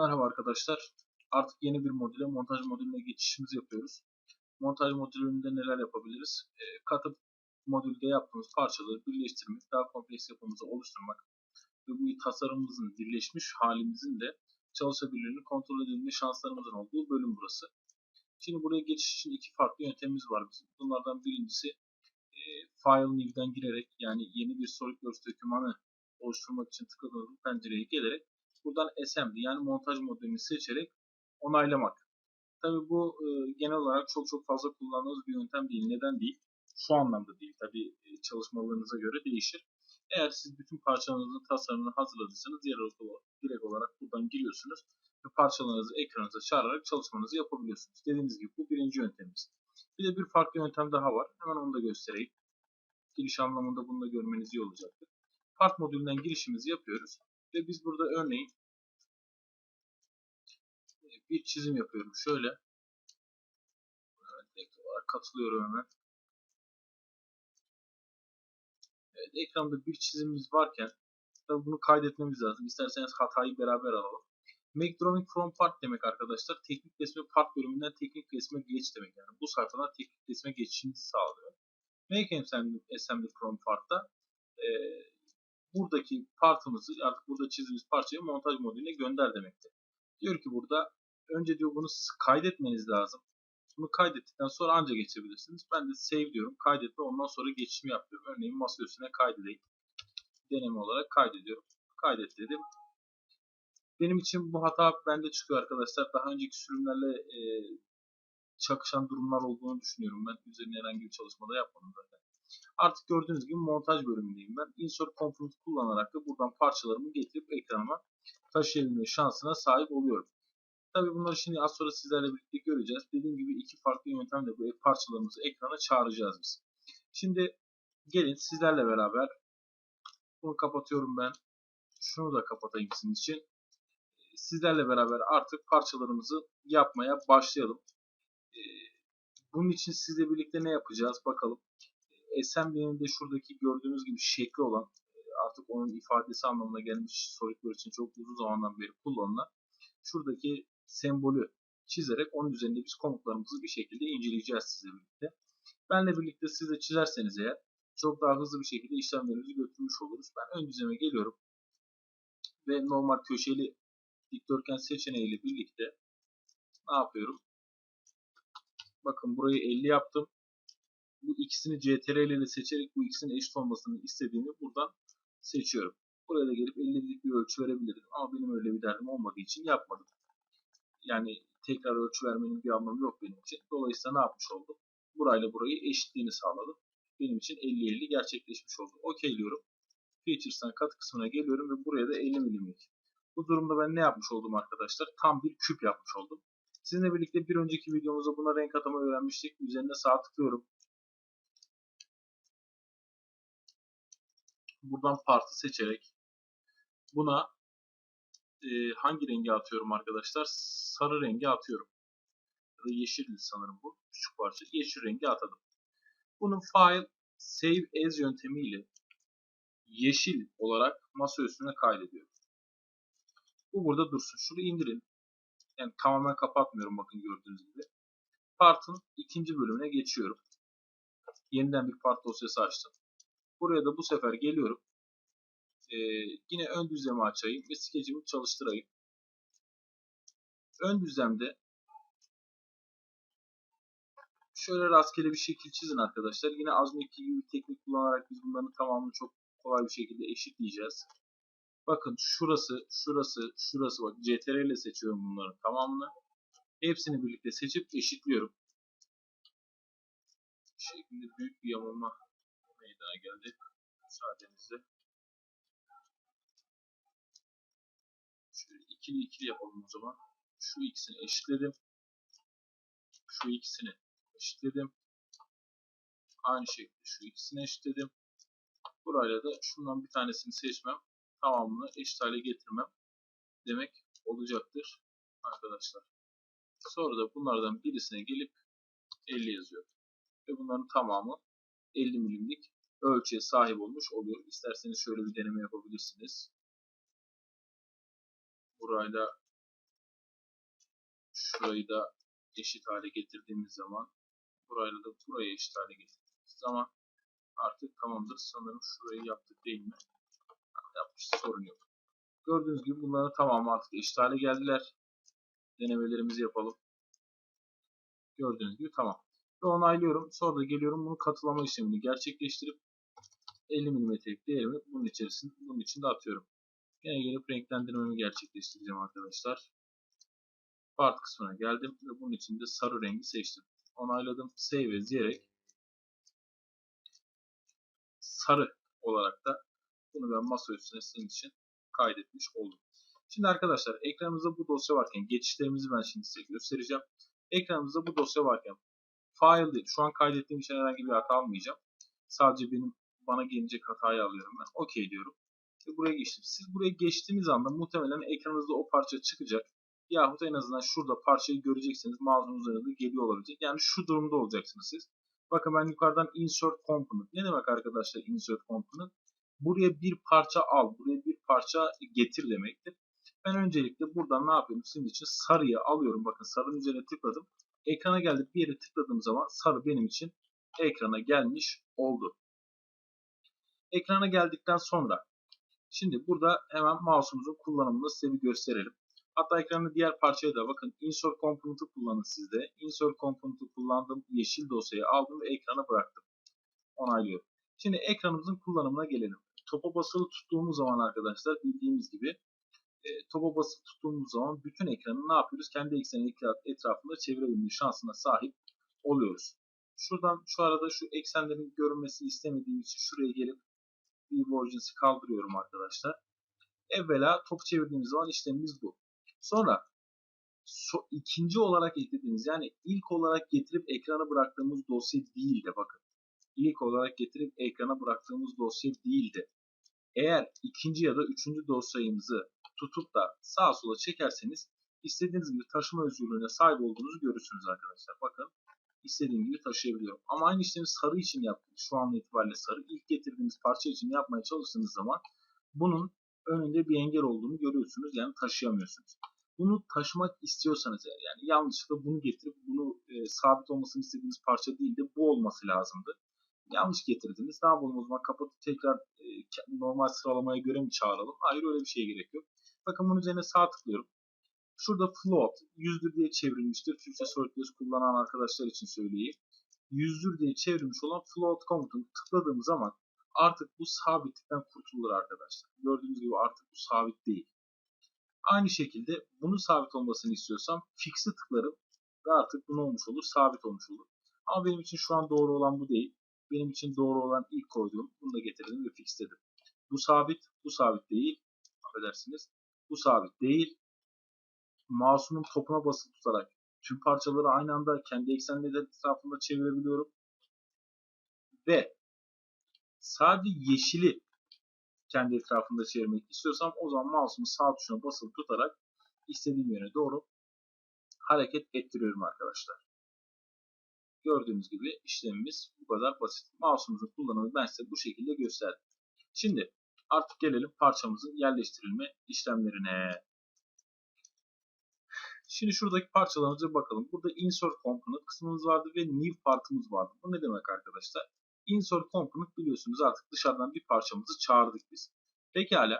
Merhaba arkadaşlar. Artık yeni bir modüle, montaj modülüne geçişimizi yapıyoruz. Montaj modülünde neler yapabiliriz? E, katı modülde yaptığımız parçaları birleştirmek, daha kompleks yapımızı oluşturmak ve bu tasarımımızın birleşmiş halimizin de çalışabilirliğini kontrol edilme şanslarımızın olduğu bölüm burası. Şimdi buraya geçiş için iki farklı yöntemimiz var bizim. Bunlardan birincisi e, File New'den girerek yani yeni bir SolidWorks dokümanı oluşturmak için tıkladığınız pencereye gelerek buradan assembly yani montaj modülünü seçerek onaylamak. Tabi bu e, genel olarak çok çok fazla kullandığınız bir yöntem değil. Neden değil? Şu anlamda değil. Tabi e, çalışmalarınıza göre değişir. Eğer siz bütün parçalarınızın tasarımını hazırladıysanız direkt olarak buradan giriyorsunuz ve parçalarınızı ekranınıza çağırarak çalışmanızı yapabiliyorsunuz. Dediğimiz gibi bu birinci yöntemimiz. Bir de bir farklı yöntem daha var. Hemen onu da göstereyim. Giriş anlamında bunu da görmeniz iyi olacaktır. Part modülünden girişimizi yapıyoruz. Ve biz burada örneğin bir çizim yapıyorum. Şöyle. Evet, olarak katılıyorum hemen. Evet, ekranda bir çizimimiz varken tabi bunu kaydetmemiz lazım. İsterseniz hatayı beraber alalım. Make from part demek arkadaşlar. Teknik resme part bölümünden teknik resme geç demek. Yani bu sayfadan teknik resme geçişinizi sağlıyor. Make assembly from part'ta e, buradaki partımızı artık burada çizdiğimiz parçayı montaj modülüne gönder demektir. Diyor ki burada önce diyor bunu kaydetmeniz lazım. Bunu kaydettikten sonra anca geçebilirsiniz. Ben de save diyorum. Kaydet ve ondan sonra geçişimi yapıyorum. Örneğin masa üstüne kaydedeyim. Deneme olarak kaydediyorum. Kaydet dedim. Benim için bu hata bende çıkıyor arkadaşlar. Daha önceki sürümlerle e, çakışan durumlar olduğunu düşünüyorum ben. Üzerine herhangi bir çalışmada yapmadım zaten. Artık gördüğünüz gibi montaj bölümündeyim ben. Insert Component kullanarak da buradan parçalarımı getirip ekranıma taşıyabilme şansına sahip oluyorum. Tabi bunları şimdi az sonra sizlerle birlikte göreceğiz. Dediğim gibi iki farklı yöntemle bu parçalarımızı ekrana çağıracağız biz. Şimdi gelin sizlerle beraber bunu kapatıyorum ben. Şunu da kapatayım sizin için. Sizlerle beraber artık parçalarımızı yapmaya başlayalım. Ee, bunun için sizle birlikte ne yapacağız bakalım. Assembly'nin de şuradaki gördüğünüz gibi şekli olan e, artık onun ifadesi anlamına gelmiş SolidWorks için çok uzun zamandan beri kullanılan şuradaki sembolü çizerek onun üzerinde biz komutlarımızı bir şekilde inceleyeceğiz sizle birlikte. Benle birlikte siz de çizerseniz eğer çok daha hızlı bir şekilde işlemlerimizi götürmüş oluruz. Ben ön düzeme geliyorum ve normal köşeli dikdörtgen seçeneğiyle birlikte ne yapıyorum? Bakın burayı 50 yaptım bu ikisini CTRL ile seçerek bu ikisinin eşit olmasını istediğimi buradan seçiyorum. Buraya da gelip 50'lik bir ölçü verebilirdim ama benim öyle bir derdim olmadığı için yapmadım. Yani tekrar ölçü vermenin bir anlamı yok benim için. Dolayısıyla ne yapmış oldum? Burayla burayı eşitliğini sağladım. Benim için 50-50 gerçekleşmiş oldu. Okeyliyorum. Features'tan katı kısmına geliyorum ve buraya da 50 milimlik. Bu durumda ben ne yapmış oldum arkadaşlar? Tam bir küp yapmış oldum. Sizinle birlikte bir önceki videomuzda buna renk atama öğrenmiştik. Üzerine sağ tıklıyorum. buradan partı seçerek buna e, hangi rengi atıyorum arkadaşlar? Sarı rengi atıyorum. Ya da yeşil sanırım bu. Küçük parça. Yeşil rengi atadım. Bunun file save as yöntemiyle yeşil olarak masa üstüne kaydediyorum. Bu burada dursun. Şurayı indirin. Yani tamamen kapatmıyorum bakın gördüğünüz gibi. Part'ın ikinci bölümüne geçiyorum. Yeniden bir part dosyası açtım. Buraya da bu sefer geliyorum. Ee, yine ön düzlemi açayım ve skecimi çalıştırayım. Ön düzlemde şöyle rastgele bir şekil çizin arkadaşlar. Yine az önceki gibi teknik kullanarak biz bunların tamamını çok kolay bir şekilde eşitleyeceğiz. Bakın şurası, şurası, şurası bak CTRL ile seçiyorum bunların tamamını. Hepsini birlikte seçip eşitliyorum. şeklinde büyük bir yamulma meydana geldi. Müsaadenizle. İkili ikili yapalım o zaman. Şu ikisini eşitledim. Şu ikisini eşitledim. Aynı şekilde şu ikisini eşitledim. Burayla da şundan bir tanesini seçmem. Tamamını eşit hale getirmem demek olacaktır arkadaşlar. Sonra da bunlardan birisine gelip 50 yazıyorum. Ve bunların tamamı 50 milimlik ölçüye sahip olmuş oluyor. İsterseniz şöyle bir deneme yapabilirsiniz. Burayla Şurayı da eşit hale getirdiğimiz zaman burayla da burayı eşit hale getirdiğimiz zaman artık tamamdır. Sanırım şurayı yaptık değil mi? Yapmışız sorun yok. Gördüğünüz gibi bunların tamamı artık eşit hale geldiler. Denemelerimizi yapalım. Gördüğünüz gibi tamam. Ve onaylıyorum. Sonra da geliyorum bunu katılama işlemini gerçekleştirip 50 mm'lik değerimi bunun içerisinde bunun içinde atıyorum. Yine gelip renklendirmemi gerçekleştireceğim arkadaşlar. Part kısmına geldim ve bunun içinde sarı rengi seçtim. Onayladım. Save as diyerek sarı olarak da bunu ben masa üstüne sizin için kaydetmiş oldum. Şimdi arkadaşlar ekranımızda bu dosya varken geçişlerimizi ben şimdi size göstereceğim. Ekranımızda bu dosya varken file değil. Şu an kaydettiğim için herhangi bir hata almayacağım. Sadece benim bana gelecek hatayı alıyorum ben. OK diyorum. Ve buraya geçtim. Siz buraya geçtiğiniz anda muhtemelen ekranınızda o parça çıkacak. Yahut en azından şurada parçayı göreceksiniz. Mouse'un üzerinde geliyor olabilecek. Yani şu durumda olacaksınız siz. Bakın ben yukarıdan insert component. Ne demek arkadaşlar insert component? Buraya bir parça al, buraya bir parça getir demektir. Ben öncelikle buradan ne yapıyorum? Sizin için sarıyı alıyorum. Bakın sarının üzerine tıkladım. Ekrana geldik bir yere tıkladığım zaman sarı benim için ekrana gelmiş oldu. Ekrana geldikten sonra şimdi burada hemen mouse'umuzun kullanımını size bir gösterelim. Hatta ekranda diğer parçaya da bakın insert component'ı kullanın sizde. Insert component'ı kullandım. Yeşil dosyayı aldım ve ekrana bıraktım. Onaylıyorum. Şimdi ekranımızın kullanımına gelelim. Topa basılı tuttuğumuz zaman arkadaşlar bildiğimiz gibi e, topa basılı tuttuğumuz zaman bütün ekranı ne yapıyoruz? Kendi ekseni etrafında çevirebilme şansına sahip oluyoruz. Şuradan şu arada şu eksenlerin görünmesini istemediğim için şuraya gelip Divergence'i kaldırıyorum arkadaşlar. Evvela topu çevirdiğimiz zaman işlemimiz bu. Sonra so, ikinci olarak eklediğimiz yani ilk olarak getirip ekrana bıraktığımız dosya değil de bakın. İlk olarak getirip ekrana bıraktığımız dosya değil de eğer ikinci ya da üçüncü dosyamızı tutup da sağa sola çekerseniz istediğiniz gibi taşıma özgürlüğüne sahip olduğunuzu görürsünüz arkadaşlar. Bakın istediğim gibi taşıyabiliyorum. Ama aynı işlemi sarı için yaptık. Şu an itibariyle sarı. ilk getirdiğimiz parça için yapmaya çalıştığınız zaman bunun önünde bir engel olduğunu görüyorsunuz. Yani taşıyamıyorsunuz. Bunu taşımak istiyorsanız eğer yani yanlışlıkla bunu getirip bunu e, sabit olmasını istediğiniz parça değil de bu olması lazımdı. Yanlış getirdiniz. Ne yapalım o zaman kapatıp tekrar e, normal sıralamaya göre mi çağıralım? Hayır öyle bir şeye gerek yok. Bakın bunun üzerine sağ tıklıyorum. Şurada float yüzdür diye çevrilmiştir. Türkçe SolidWorks kullanan arkadaşlar için söyleyeyim. Yüzdür diye çevrilmiş olan float komutunu tıkladığım zaman artık bu sabitlikten kurtulur arkadaşlar. Gördüğünüz gibi artık bu sabit değil. Aynı şekilde bunun sabit olmasını istiyorsam fix'i tıklarım ve artık bu ne olmuş olur? Sabit olmuş olur. Ama benim için şu an doğru olan bu değil. Benim için doğru olan ilk koyduğum bunu da getirdim ve fixledim. Bu sabit, bu sabit değil. Affedersiniz. Bu sabit değil. Mouse'umun topuna basılı tutarak tüm parçaları aynı anda kendi eksenleri etrafında çevirebiliyorum. Ve sadece yeşili kendi etrafında çevirmek istiyorsam o zaman mouse'umu sağ tuşuna basılı tutarak istediğim yere doğru hareket ettiriyorum arkadaşlar. Gördüğünüz gibi işlemimiz bu kadar basit. Mouse'umuzun kullanımını ben size bu şekilde gösterdim. Şimdi artık gelelim parçamızın yerleştirilme işlemlerine. Şimdi şuradaki parçalarımıza bakalım. Burada insert component kısmımız vardı ve new partımız vardı. Bu ne demek arkadaşlar? Insert component biliyorsunuz artık dışarıdan bir parçamızı çağırdık biz. Pekala.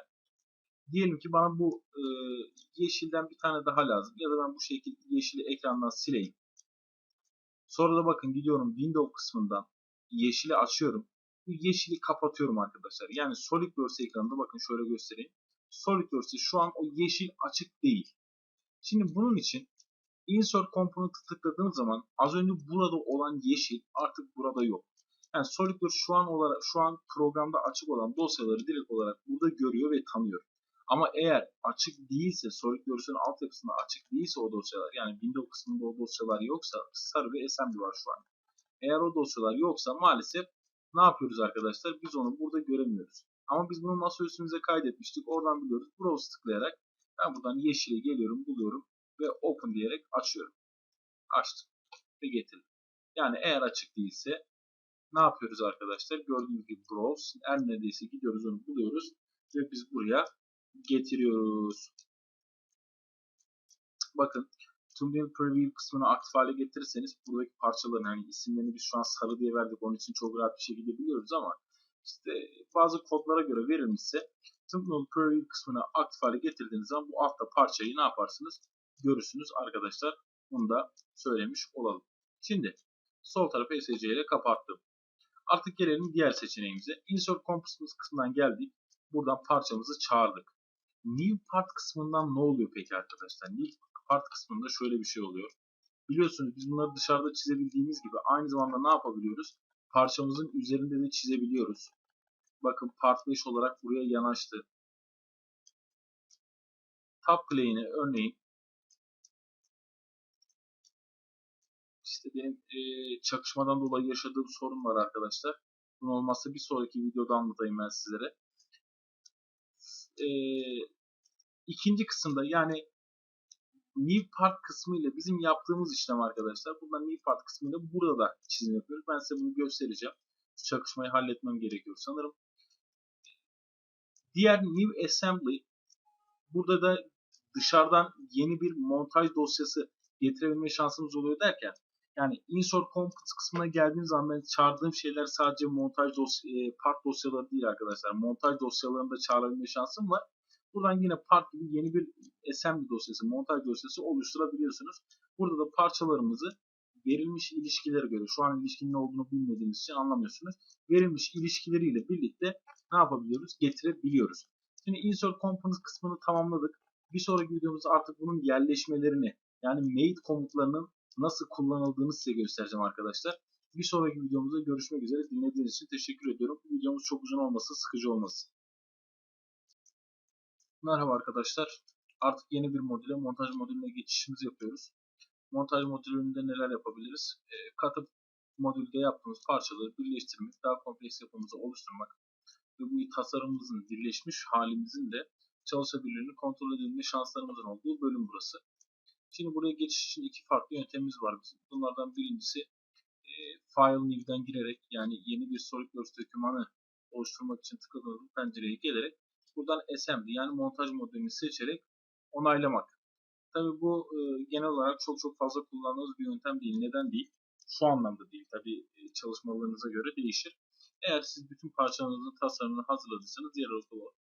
Diyelim ki bana bu e, yeşilden bir tane daha lazım. Ya da ben bu şekilde yeşili ekrandan sileyim. Sonra da bakın gidiyorum Windows kısmından yeşili açıyorum. Bu yeşili kapatıyorum arkadaşlar. Yani SolidWorks ekranında bakın şöyle göstereyim. SolidWorks'te şu an o yeşil açık değil. Şimdi bunun için Insert Component'ı tıkladığım zaman az önce burada olan yeşil artık burada yok. Yani SolidWorks şu an olarak şu an programda açık olan dosyaları direkt olarak burada görüyor ve tanıyor. Ama eğer açık değilse, SolidWorks'un altyapısında açık değilse o dosyalar, yani Windows kısmında o dosyalar yoksa, sarı ve assembly var şu an. Eğer o dosyalar yoksa maalesef ne yapıyoruz arkadaşlar? Biz onu burada göremiyoruz. Ama biz bunu masa kaydetmiştik. Oradan biliyoruz. Browse tıklayarak ben buradan yeşile geliyorum, buluyorum ve open diyerek açıyorum. Açtım ve getirdim. Yani eğer açık değilse ne yapıyoruz arkadaşlar? Gördüğünüz gibi browse her neredeyse gidiyoruz onu buluyoruz ve biz buraya getiriyoruz. Bakın Thumbnail Preview kısmını aktif hale getirirseniz buradaki parçaların hani isimlerini biz şu an sarı diye verdik onun için çok rahat bir şekilde biliyoruz ama işte bazı kodlara göre verilmişse Thumbnail Preview kısmını aktif hale getirdiğiniz zaman bu altta parçayı ne yaparsınız? Görürsünüz arkadaşlar. Bunu da söylemiş olalım. Şimdi sol tarafı SC ile kapattım. Artık gelelim diğer seçeneğimize. Insert Components kısmından geldik. Buradan parçamızı çağırdık. New Part kısmından ne oluyor peki arkadaşlar? New Part kısmında şöyle bir şey oluyor. Biliyorsunuz biz bunları dışarıda çizebildiğimiz gibi aynı zamanda ne yapabiliyoruz? Parçamızın üzerinde de çizebiliyoruz. Bakın Part 5 olarak buraya yanaştı. Tab Play'ine örneğin işte benim e, çakışmadan dolayı yaşadığım sorun var arkadaşlar. Bunun olmazsa bir sonraki videoda anlatayım ben sizlere. E, ikinci kısımda yani New Part kısmı ile bizim yaptığımız işlem arkadaşlar. Buradan New Part kısmıyla burada da çizim yapıyoruz. Ben size bunu göstereceğim. Şu çakışmayı halletmem gerekiyor sanırım. Diğer New Assembly burada da dışarıdan yeni bir montaj dosyası getirebilme şansımız oluyor derken yani insert components kısmına geldiğim zaman ben çağırdığım şeyler sadece montaj dosya, e, part dosyaları değil arkadaşlar. Montaj dosyalarını da çağırabilme şansım var. Buradan yine part gibi yeni bir assembly dosyası, montaj dosyası oluşturabiliyorsunuz. Burada da parçalarımızı verilmiş ilişkilere göre, şu an ilişkinin ne olduğunu bilmediğiniz için anlamıyorsunuz. Verilmiş ilişkileriyle birlikte ne yapabiliyoruz? Getirebiliyoruz. Şimdi insert components kısmını tamamladık. Bir sonraki videomuzda artık bunun yerleşmelerini yani made komutlarının nasıl kullanıldığını size göstereceğim arkadaşlar. Bir sonraki videomuzda görüşmek üzere. Dinlediğiniz için teşekkür ediyorum. Videomuz çok uzun olmasın, sıkıcı olmasın. Merhaba arkadaşlar. Artık yeni bir modüle, montaj modülüne geçişimizi yapıyoruz. Montaj modülünde neler yapabiliriz? E, katı modülde yaptığımız parçaları birleştirmek, daha kompleks yapımızı oluşturmak ve bu tasarımımızın birleşmiş halimizin de çalışabilirliğini kontrol edilme şanslarımızın olduğu bölüm burası. Şimdi buraya geçiş için iki farklı yöntemimiz var bizim. Bunlardan birincisi e, File New'den girerek yani yeni bir SolidWorks dokümanı oluşturmak için tıkladığınız pencereye gelerek buradan assembly yani montaj modülünü seçerek onaylamak. Tabi bu e, genel olarak çok çok fazla kullandığınız bir yöntem değil. Neden değil? Şu anlamda değil. Tabi e, çalışmalarınıza göre değişir. Eğer siz bütün parçalarınızın tasarımını hazırladıysanız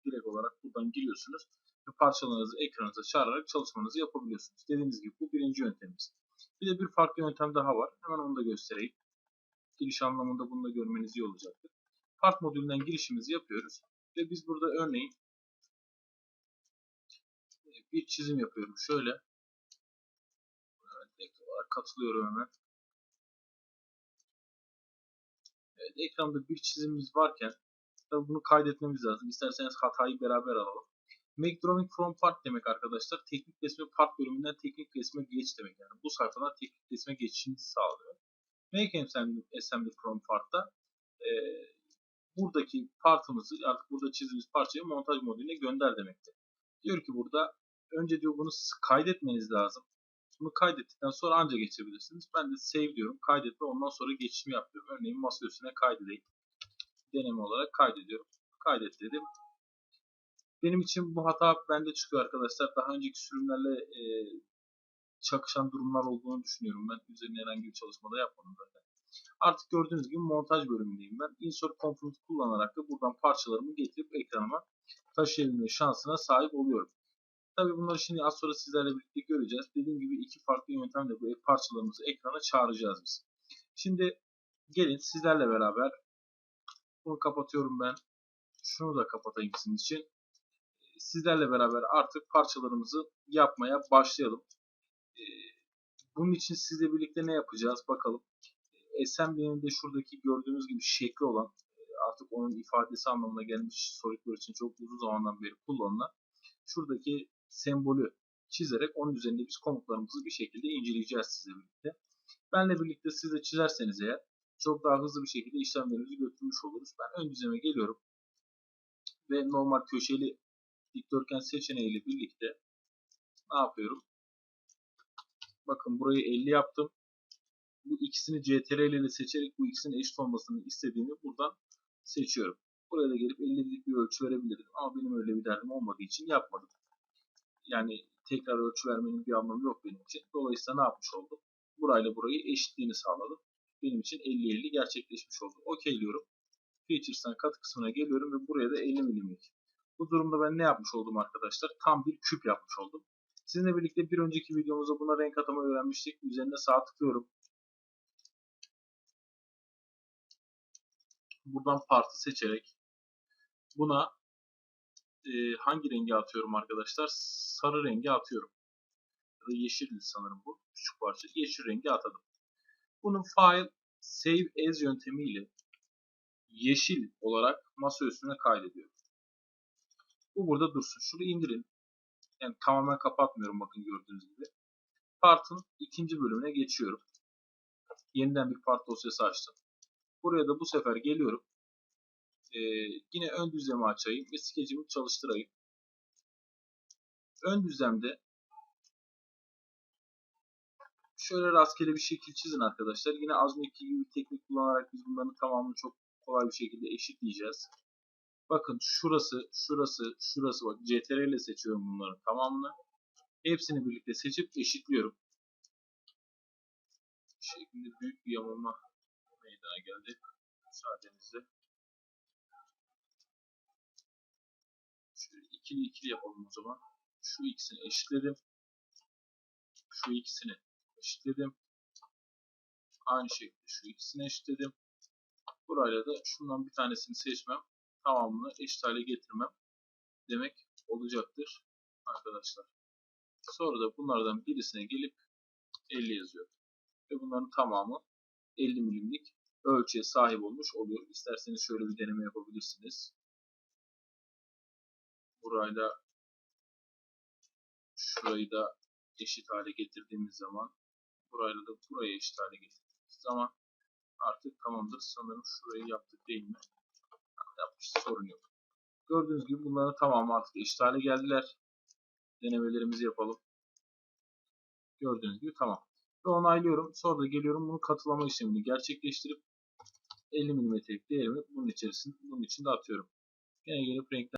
direkt olarak buradan giriyorsunuz ve parçalarınızı ekranınıza çağırarak çalışmanızı yapabiliyorsunuz. Dediğimiz gibi bu birinci yöntemimiz. Bir de bir farklı yöntem daha var. Hemen onu da göstereyim. Giriş anlamında bunu da görmeniz iyi olacaktır. Part modülünden girişimizi yapıyoruz. Ve biz burada örneğin bir çizim yapıyorum. Şöyle. Katılıyorum hemen. Ekranda bir çizimimiz varken tabii bunu kaydetmemiz lazım. İsterseniz hatayı beraber alalım. Make from part demek arkadaşlar. Teknik resme part bölümünden teknik resme geç demek. Yani bu sayfadan teknik resme geçişinizi sağlıyor. Make assembly from part'ta e, buradaki partımızı artık burada çizdiğimiz parçayı montaj modülüne gönder demektir. Diyor ki burada önce diyor bunu kaydetmeniz lazım. Bunu kaydettikten sonra ancak geçebilirsiniz. Ben de save diyorum. Kaydet ve ondan sonra geçişimi yapıyorum. Örneğin masa üstüne kaydedeyim. Deneme olarak kaydediyorum. Kaydet dedim. Benim için bu hata bende çıkıyor arkadaşlar. Daha önceki sürümlerle e, çakışan durumlar olduğunu düşünüyorum ben. Üzerine herhangi bir çalışmada yapmadım zaten. Artık gördüğünüz gibi montaj bölümündeyim ben. Insert Component kullanarak da buradan parçalarımı getirip ekranıma taşıyabilme şansına sahip oluyorum. Tabii bunları şimdi az sonra sizlerle birlikte göreceğiz. Dediğim gibi iki farklı yöntemle bu parçalarımızı ekrana çağıracağız biz. Şimdi gelin sizlerle beraber bunu kapatıyorum ben. Şunu da kapatayım sizin için. Sizlerle beraber artık parçalarımızı yapmaya başlayalım. Bunun için sizle birlikte ne yapacağız bakalım. Assembly'nin de şuradaki gördüğünüz gibi şekli olan artık onun ifadesi anlamına gelmiş SolidWorks için çok uzun zamandan beri kullanılan şuradaki sembolü çizerek onun üzerinde biz komutlarımızı bir şekilde inceleyeceğiz sizle birlikte. Benle birlikte siz de çizerseniz eğer çok daha hızlı bir şekilde işlemlerimizi götürmüş oluruz. Ben ön düzeme geliyorum ve normal köşeli dikdörtgen seçeneğiyle birlikte ne yapıyorum? Bakın burayı 50 yaptım. Bu ikisini CTRL ile seçerek bu ikisinin eşit olmasını istediğimi buradan seçiyorum. Buraya da gelip 50'lik bir ölçü verebilirdim ama benim öyle bir derdim olmadığı için yapmadım. Yani tekrar ölçü vermenin bir anlamı yok benim için. Dolayısıyla ne yapmış oldum? Burayla burayı eşitliğini sağladım. Benim için 50-50 gerçekleşmiş oldu. Okeyliyorum. Features'tan katı kısmına geliyorum ve buraya da 50 milimlik. Bu durumda ben ne yapmış oldum arkadaşlar? Tam bir küp yapmış oldum. Sizinle birlikte bir önceki videomuzda buna renk atama öğrenmiştik. Üzerine sağ tıklıyorum. Buradan partı seçerek buna e, hangi rengi atıyorum arkadaşlar? Sarı rengi atıyorum. Ya da yeşil sanırım bu. Küçük parça. Yeşil rengi atadım. Bunun file save as yöntemiyle yeşil olarak masa üstüne kaydediyorum. Bu burada dursun. Şunu indirin. Yani tamamen kapatmıyorum bakın gördüğünüz gibi. Part'ın ikinci bölümüne geçiyorum. Yeniden bir part dosyası açtım. Buraya da bu sefer geliyorum. Ee, yine ön düzlemi açayım ve skecimi çalıştırayım. Ön düzlemde şöyle rastgele bir şekil çizin arkadaşlar. Yine az önceki gibi teknik kullanarak biz bunların tamamını çok kolay bir şekilde eşitleyeceğiz. Bakın şurası, şurası, şurası bak CTRL ile seçiyorum bunların tamamını. Hepsini birlikte seçip eşitliyorum. Şeklinde büyük bir yamulma meydana geldi. Müsaadenizle. Şöyle ikili ikili yapalım o zaman. Şu ikisini eşitledim. Şu ikisini eşitledim. Aynı şekilde şu ikisini eşitledim. Burayla da şundan bir tanesini seçmem. Tamamını eşit hale getirmem demek olacaktır arkadaşlar. Sonra da bunlardan birisine gelip 50 yazıyorum. Ve bunların tamamı 50 milimlik ölçüye sahip olmuş oluyor. İsterseniz şöyle bir deneme yapabilirsiniz. Burayla şurayı da eşit hale getirdiğimiz zaman burayla da burayı eşit hale getirdiğimiz zaman artık tamamdır. Sanırım şurayı yaptık değil mi? Yapmışız sorun yok. Gördüğünüz gibi bunların tamamı artık eşit hale geldiler. Denemelerimizi yapalım. Gördüğünüz gibi tamam. Ve onaylıyorum. Sonra da geliyorum bunu katılama işlemini gerçekleştirip 50 mm'lik değerimi bunun içerisinde bunun içinde atıyorum. Yine gelip renkler